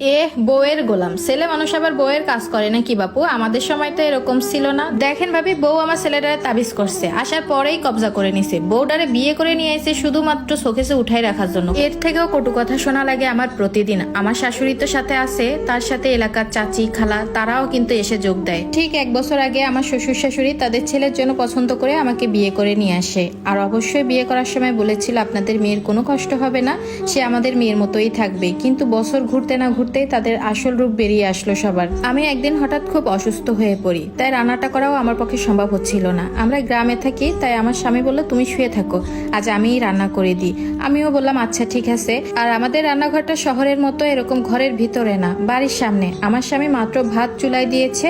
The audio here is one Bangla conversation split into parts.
এ বউয়ের গোলাম। ছেলে মানুষ আবার বউয়ের কাজ করে না কি বাপু? আমাদের সময় তো এরকম ছিল না। দেখেন ভাবি, বউ আমার ছেলেটারে তাবিজ করছে। আসার পরেই কবজা করে নিছে। বউটারে বিয়ে করে নিয়ে এসে শুধুমাত্র শোকেসে উঠাই রাখার জন্য। এর থেকেও কটু কথা শোনা লাগে আমার প্রতিদিন। আমার শাশুড়ি তো সাথে আছে, তার সাথে এলাকার চাচি, খালা, তারাও কিন্তু এসে যোগ দেয়। ঠিক এক বছর আগে আমার শ্বশুর শাশুড়ি তাদের ছেলের জন্য পছন্দ করে আমাকে বিয়ে করে নিয়ে আসে। আর অবশ্যই বিয়ে করার সময় বলেছিল, আপনাদের মেয়ের কোনো কষ্ট হবে না, সে আমাদের মেয়ের মতোই থাকবে। কিন্তু বছর ঘুরতে না ঘুরতেই তাদের আসল রূপ বেরিয়ে আসলো সবার। আমি একদিন হঠাৎ খুব অসুস্থ হয়ে পড়ি, তাই রান্নাটা করাও আমার পক্ষে সম্ভব হচ্ছিল না। আমরা গ্রামে থাকি, তাই আমার স্বামী বলল, তুমি শুয়ে থাকো, আজ আমিই রান্না করে দিই। আমিও বললাম আচ্ছা ঠিক আছে। আর আমাদের রান্নাঘরটা শহরের মতো, এরকম ঘরের ভিতরে না, বাড়ির সামনে। আমার স্বামী মাত্র ভাত চুলাই দিয়েছে,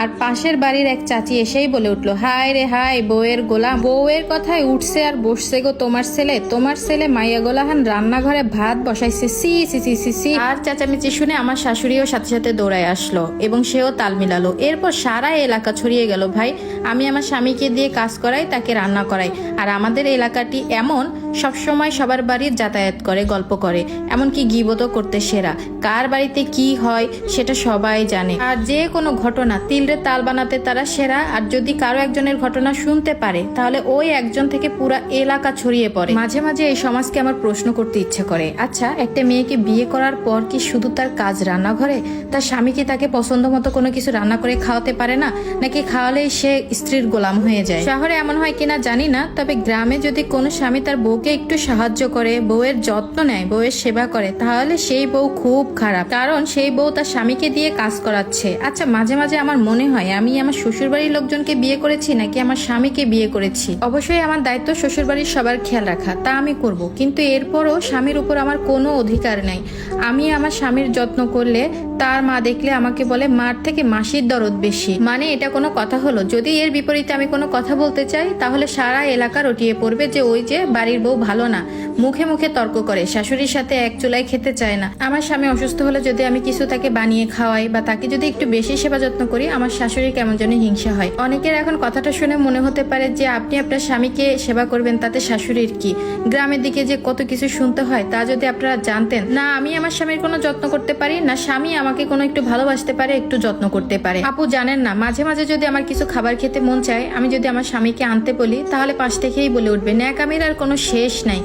আর পাশের বাড়ির এক চাচি এসেই বলে উঠল, হায় রে হাই বউয়ের গোলাম। বউয়ের কথায় উঠছে, আর বসছে গো তোমার ছেলে তোমার ছেলে মাইয়া গোলাহান রান্নাঘরে ভাত বসাইছে। সি সি সি সি সি। আর চেঁচামেচি শুনে আমার শাশুড়িও সাথে সাথে দৌড়ায় আসলো এবং সেও তাল মিলালো। এরপর সারা এলাকা ছড়িয়ে গেল, ভাই, আমি আমার স্বামীকে দিয়ে কাজ করাই, তাকে রান্না করাই। আর আমাদের এলাকাটি এমন সবসময় সবার বাড়ির যাতায়াত করে, গল্প করে, এমনকি গিবতও করতে সেরা। কার বাড়িতে কি হয় সেটা সবাই জানে। আর যে কোনো ঘটনা, তিলরে তাল বানাতে তারা সেরা, আর যদি কারও একজনের ঘটনা শুনতে পারে, তাহলে ওই একজন থেকে পুরা এলাকা ছড়িয়ে পড়ে। মাঝে মাঝে এই সমাজকে আমার প্রশ্ন করতে ইচ্ছে করে আচ্ছা একটা মেয়েকে বিয়ে করার পর কি শুধু তার কাজ রান্নাঘরে? তার স্বামী কি তাকে পছন্দ মতো কোনো কিছু রান্না করে খাওয়াতে পারে না? নাকি খাওয়ালেই সে স্ত্রীর গোলাম হয়ে যায়? শহরে এমন হয় কিনা জানি না, তবে গ্রামে যদি কোনো স্বামী তার বউকে একটু সাহায্য করে, বউয়ের যত্ন নেয়, বউয়ের সেবা করে, তাহলে সেই বউ খুব খারাপ। কারণ সেই বউ তার স্বামীকে দিয়ে কাজ করাচ্ছে। আচ্ছা মাঝে মাঝে আমার মনে হয়, আমি আমার শ্বশুরবাড়ির লোকজনকে বিয়ে করেছি নাকি আমার স্বামীকে বিয়ে করেছি? অবশ্যই আমার দায়িত্ব শ্বশুরবাড়ির সবার খেয়াল রাখা, তা আমি করব। কিন্তু এরপরও স্বামীর উপর আমার কোনো অধিকার নেই। আমি আমার স্বামীর যত্ন করলে তার মা দেখলে আমাকে বলে, মার থেকে মাসির দরদ বেশি। মানে এটা কোনো কথা হলো? যদি এর বিপরীতে আমি কোনো কথা বলতে চাই, তাহলে সারা এলাকা রটিয়ে পড়বে যে ওই যে বাড়ির বউ ভালো না। মুখে মুখে তর্ক করে, শাশুড়ির সাথে এক চুলায় খেতে চায় না। আমার স্বামী অসুস্থ হলে যদি আমি কিছু তাকে বানিয়ে খাওয়াই বা তাকে যদি একটু বেশি সেবা যত্ন করি, আমার শাশুড়ি কেমন যেন হিংসা হয়। অনেকের এখন কথাটা শুনে মনে হতে পারে যে, আপনি আপনার স্বামীকে সেবা করবেন, তাতে শাশুড়ির কি? গ্রামের দিকে যে কত কিছু শুনতে হয়, তা যদি আপনারা জানতেন। না, আমি আমার স্বামীর কোনো যত্ন করতে পারি, না স্বামী আমাকে কোনো একটু ভালোবাসতে পারে, একটু যত্ন করতে পারে। আপু জানেন না, মাঝে মাঝে যদি আমার কিছু খাবার খেতে মন চায়, আমি যদি আমার স্বামীকে আনতে বলি, তাহলে পাশ থেকেই বলে উঠবে, ন্যাকামির আর কোনো শেষ নাই।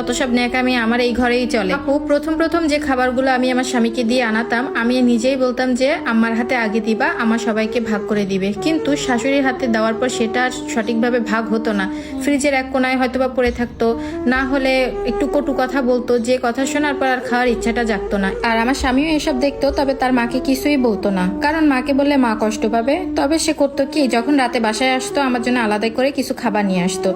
যত সব ন্যাকামি আমার এই ঘরেই চলে। আপু, প্রথম প্রথম যে খাবারগুলো আমি আমার স্বামীকে দিয়ে আনাতাম, আমি নিজেই বলতাম যে আমার হাতে আগে দিবা, আমার সবাইকে ভাগ করে দিবে। কিন্তু শাশুড়ির হাতে দেওয়ার পর সেটা সঠিকভাবে ভাগ হতো না। ফ্রিজের এক কোনায় হয়তো বা পড়ে থাকতো, না হলে একটু কটু কথা বলতো, যে কথা শোনার পর আর খাওয়ার ইচ্ছাটা জাগতো না। আর আমার স্বামীও এসব দেখতো, তবে তার মাকে কিছুই বলতো না। কারণ মাকে বললে মা কষ্ট পাবে, তবে সে করতো কি, যখন রাতে বাসায় আসতো, আমার জন্য আলাদা করে কিছু খাবার নিয়ে আসতো।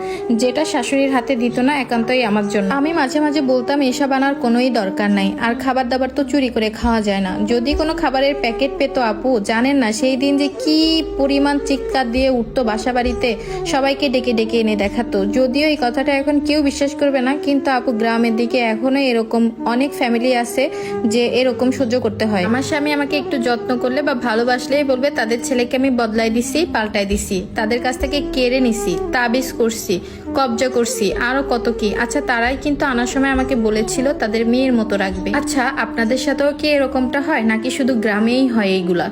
যেটা শাশুড়ির হাতে দিত না, একান্তই আমার জন্য আমি মাঝে মাঝে বলতাম এসব আনার কোনোই দরকার নাই। আর খাবার দাবার তো চুরি করে খাওয়া যায় না। যদি কোনো খাবারের প্যাকেট পেতো আপু জানেন না সেই দিন যে কি পরিমাণ চিৎকার দিয়ে উঠতো বাসা বাড়িতে সবাইকে ডেকে ডেকে এনে দেখাতো। যদিও এই কথাটা এখন কেউ বিশ্বাস করবে না কিন্তু আপু গ্রামের দিকে এখনও এরকম অনেক ফ্যামিলি আছে যে এরকম সহ্য করতে হয়। আমার স্বামী আমাকে একটু যত্ন করলে বা ভালোবাসলেই বলবে তাদের ছেলেকে আমি বদলাই দিছি পাল্টাই দিছি। তাদের কাছ থেকে কেড়ে নিছি তাবিজ করছি। কবজা করছি, আরও কত কি? আচ্ছা তারাই কিন্তু আনার সময় আমাকে বলেছিল তাদের মেয়ের মতো রাখবে। আচ্ছা আপনাদের সাথেও কি এরকমটা হয়? নাকি শুধু গ্রামেই হয় এইগুলা?